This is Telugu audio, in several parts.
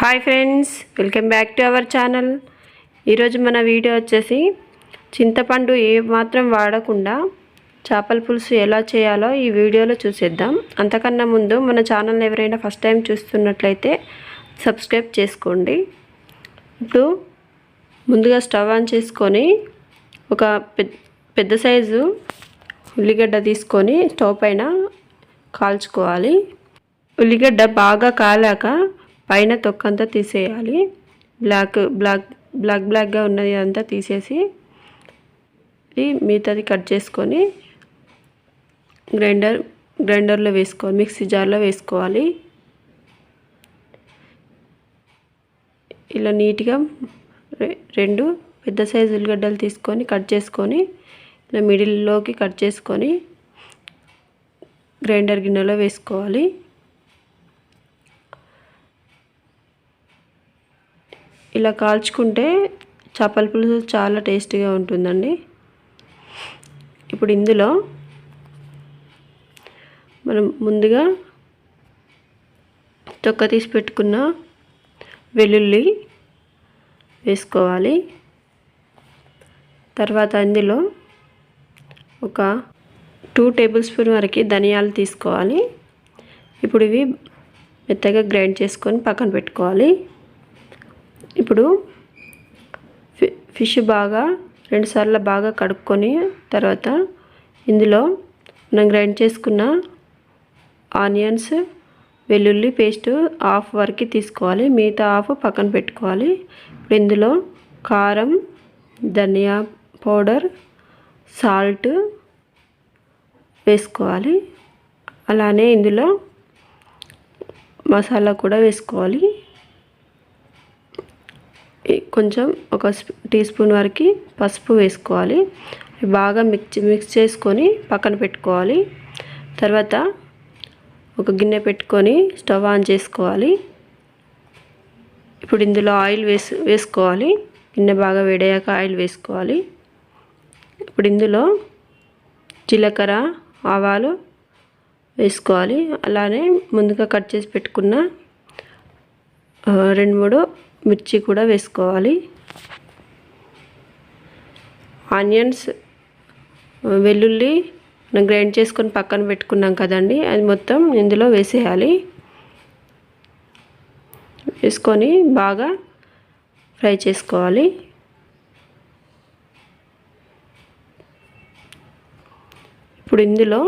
Hi friends welcome back to our channel ఈరోజు మన వీడియో వచ్చేసి చింతపండు ఏ మాత్రం వాడకుండా చేపల పులుసు ఎలా చేయాలో ఈ వీడియోలో చూసేద్దాం. అంతకన్నా ముందు మన ఛానల్ని ఎవరైనా ఫస్ట్ టైం చూస్తున్నట్లయితే సబ్స్క్రైబ్ చేసుకోండి. ఇప్పుడు ముందుగా స్టవ్ ఆన్ చేసుకొని ఒక పెద్ద పెద్ద సైజు ఉల్లిగడ్డ తీసుకొని స్టవ్ పైన కాల్చుకోవాలి. ఉల్లిగడ్డ బాగా కాలాక పైన తొక్కంతా తీసేయాలి. బ్లాక్ బ్లాక్ బ్లాక్ బ్లాక్గా ఉన్నది అంతా తీసేసి మిగతాది కట్ చేసుకొని గ్రైండర్ గ్రైండర్లో వేసుకోవాలి మిక్సీ జార్లో వేసుకోవాలి. ఇలా నీట్గా రెండు పెద్ద సైజు ఉల్లిగడ్డలు తీసుకొని కట్ చేసుకొని ఇలా మిడిల్లోకి కట్ చేసుకొని గ్రైండర్ గిన్నెలో వేసుకోవాలి. ఇలా కాల్చుకుంటే చేపల పులుసు చాలా టేస్టీగా ఉంటుందండి. ఇప్పుడు ఇందులో మనం ముందుగా తొక్క తీసి పెట్టుకున్న వెల్లుల్లి వేసుకోవాలి. తర్వాత ఇందులో ఒక టూ టేబుల్ స్పూన్ వరకు ధనియాలు తీసుకోవాలి. ఇప్పుడు ఇవి మెత్తగా గ్రైండ్ చేసుకొని పక్కన పెట్టుకోవాలి. ఇప్పుడు ఫిష్ బాగా రెండుసార్లు బాగా కడుక్కొని తర్వాత ఇందులో మనం గ్రైండ్ చేసుకున్న ఆనియన్స్ వెల్లుల్లి పేస్ట్ హాఫ్ వరకు తీసుకోవాలి. మిగతా హాఫ్ పక్కన పెట్టుకోవాలి. ఇప్పుడు ఇందులో కారం ధనియా పౌడర్ సాల్ట్ వేసుకోవాలి. అలానే ఇందులో మసాలా కూడా వేసుకోవాలి. కొంచెం ఒక టీ స్పూన్ వరకు పసుపు వేసుకోవాలి. బాగా మిక్స్ మిక్స్ చేసుకొని పక్కన పెట్టుకోవాలి. తర్వాత ఒక గిన్నె పెట్టుకొని స్టవ్ ఆన్ చేసుకోవాలి. ఇప్పుడు ఇందులో ఆయిల్ వేసు వేసుకోవాలి. గిన్నె బాగా వేడయ్యాక ఆయిల్ వేసుకోవాలి. ఇప్పుడు ఇందులో జీలకర్ర ఆవాలు వేసుకోవాలి. అలానే ముందుగా కట్ చేసి పెట్టుకున్న రెండు మూడు మిర్చి కూడా వేసుకోవాలి. ఆనియన్స్ వెల్లుల్లి మనం గ్రైండ్ చేసుకొని పక్కన పెట్టుకున్నాం కదండి అది మొత్తం ఇందులో వేసేయాలి. వేసుకొని బాగా ఫ్రై చేసుకోవాలి. ఇప్పుడు ఇందులో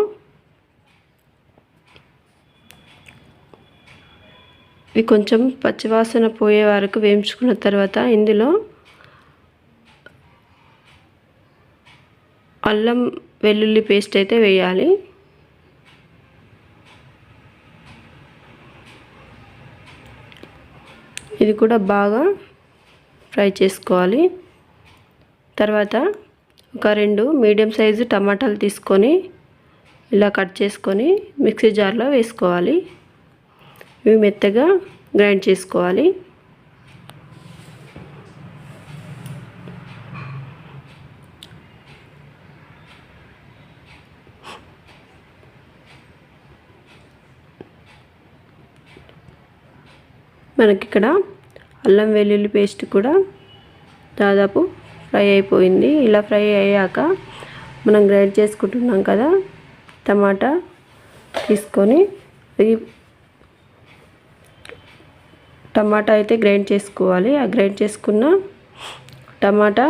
ఇవి కొంచెం పచ్చివాసన పోయే వరకు వేయించుకున్న తర్వాత ఇందులో అల్లం వెల్లుల్లి పేస్ట్ అయితే వేయాలి. ఇది కూడా బాగా ఫ్రై చేసుకోవాలి. తర్వాత ఒక రెండు మీడియం సైజు టమాటాలు తీసుకొని ఇలా కట్ చేసుకొని మిక్సీ జార్లో వేసుకోవాలి. ఇవి మెత్తగా గ్రైండ్ చేసుకోవాలి. మనకి ఇక్కడ అల్లం వెల్లుల్లి పేస్ట్ కూడా దాదాపు ఫ్రై అయిపోయింది. ఇలా ఫ్రై అయ్యాక మనం గ్రైండ్ చేసుకుంటున్నాం కదా టమాటా తీసుకొని టమాటా అయితే గ్రైండ్ చేసుకోవాలి. ఆ గ్రైండ్ చేసుకున్న టమాటా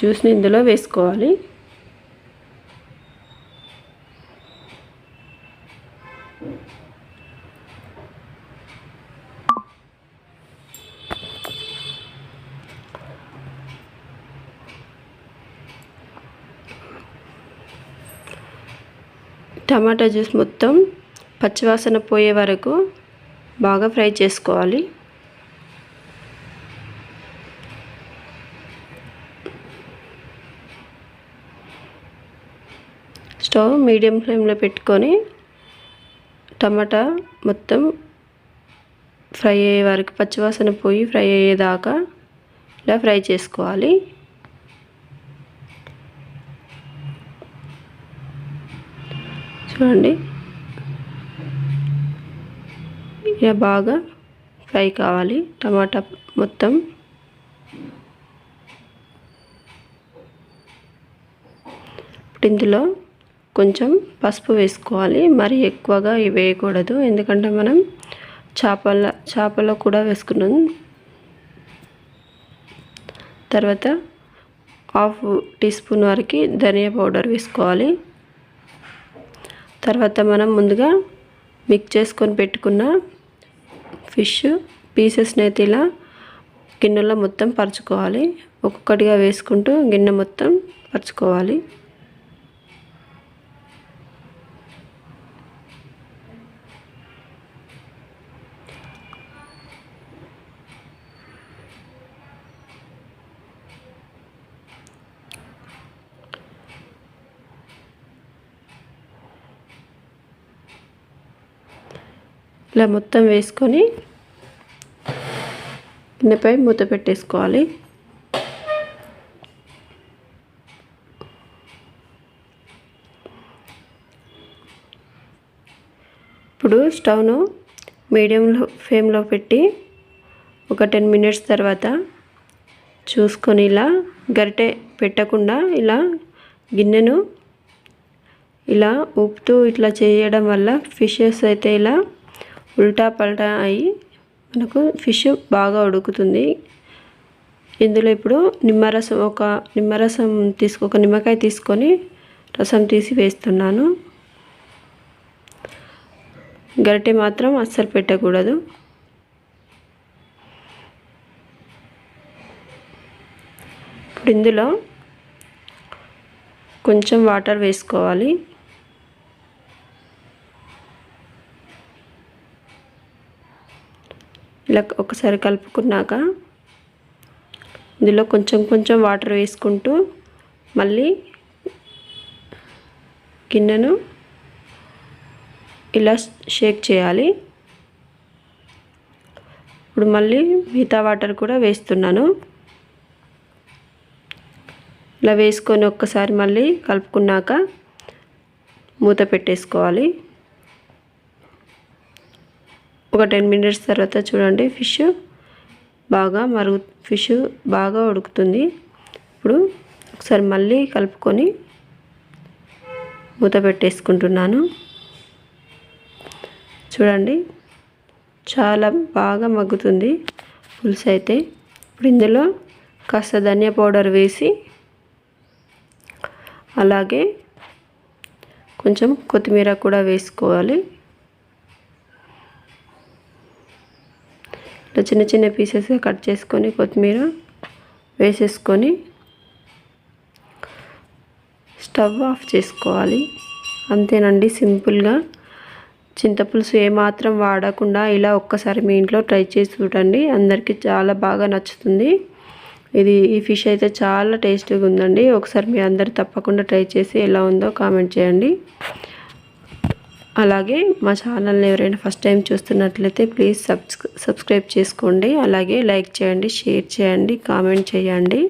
జ్యూస్ని ఇందులో వేసుకోవాలి. టమాటా జ్యూస్ మొత్తం పచ్చివాసన పోయే వరకు బాగా ఫ్రై చేసుకోవాలి. స్టవ్ మీడియం ఫ్లేమ్లో పెట్టుకొని టమాటా మొత్తం ఫ్రై అయ్యే వరకు పచ్చివాసన పోయి ఫ్రై అయ్యేదాకా ఇలా ఫ్రై చేసుకోవాలి. చూడండి. ఇలా బాగా ఫ్రై కావాలి. టమాటా మొత్తం ఇప్పుడు ఇందులో కొంచెం పసుపు వేసుకోవాలి. మరి ఎక్కువగా వేయకూడదు. ఎందుకంటే మనం చేపల చేపలో కూడా వేసుకున్నాం. తర్వాత హాఫ్ టీ స్పూన్ వరకు ధనియా పౌడర్ వేసుకోవాలి. తర్వాత మనం ముందుగా మిక్స్ చేసుకొని పెట్టుకున్న ఫిష్ పీసెస్ని అయితే ఇలా గిన్నెలో మొత్తం పరుచుకోవాలి. ఒక్కొక్కటిగా వేసుకుంటూ గిన్నె మొత్తం పరుచుకోవాలి. ఇలా మొత్తం వేసుకొని గిన్నెపై మూత పెట్టేసుకోవాలి. ఇప్పుడు స్టవ్ను మీడియంలో ఫ్లేమ్లో పెట్టి ఒక టెన్ మినిట్స్ తర్వాత చూసుకొని ఇలా గరిటె పెట్టకుండా ఇలా గిన్నెను ఇలా ఉప్పుతూ ఇట్లా చేయడం వల్ల ఫిషెస్ అయితే ఇలా ఉల్టా పల్టా అయ్యి మనకు ఫిష్ బాగా ఉడుకుతుంది. ఇందులో ఇప్పుడు నిమ్మరసం ఒక నిమ్మరసం తీసుకు ఒక నిమ్మకాయ తీసుకొని రసం తీసి వేస్తున్నాను. గరిటె మాత్రం అస్సలు పెట్టకూడదు. ఇప్పుడు ఇందులో కొంచెం వాటర్ వేసుకోవాలి. ఇలా ఒకసారి కలుపుకున్నాక ఇందులో కొంచెం కొంచెం వాటర్ వేసుకుంటూ మళ్ళీ గిన్నెను ఇలా షేక్ చేయాలి. ఇప్పుడు మళ్ళీ మిగతా వాటర్ కూడా వేస్తున్నాను. ఇలా వేసుకొని ఒక్కసారి మళ్ళీ కలుపుకున్నాక మూత పెట్టేసుకోవాలి. ఒక టెన్ మినిట్స్ తర్వాత చూడండి ఫిష్ బాగా మరుగు ఫిష్ బాగా ఉడుకుతుంది. ఇప్పుడు ఒకసారి మళ్ళీ కలుపుకొని మూత పెట్టేసుకుంటున్నాను. చూడండి చాలా బాగా మగ్గుతుంది పులుసు అయితే. ఇప్పుడు ఇందులో కాస్త ధనియా పౌడర్ వేసి అలాగే కొంచెం కొత్తిమీర కూడా వేసుకోవాలి. ఇట్లా చిన్న చిన్న పీసెస్గా కట్ చేసుకొని కొత్తిమీర వేసేసుకొని స్టవ్ ఆఫ్ చేసుకోవాలి. అంతేనండి సింపుల్గా చింతపులుసు ఏమాత్రం వాడకుండా ఇలా ఒక్కసారి మీ ఇంట్లో ట్రై చేసి చూడండి. అందరికీ చాలా బాగా నచ్చుతుంది. ఇది ఈ ఫిష్ అయితే చాలా టేస్టీగా ఉందండి. ఒకసారి మీ అందరు తప్పకుండా ట్రై చేసి ఎలా ఉందో కామెంట్ చేయండి. అలాగే మా ఛానల్ని ఎవరైనా ఫస్ట్ టైం చూస్తున్నట్లయితే ప్లీజ్ సబ్స్క్రైబ్ చేసుకోండి. అలాగే లైక్ చేయండి షేర్ చేయండి కామెంట్ చేయండి.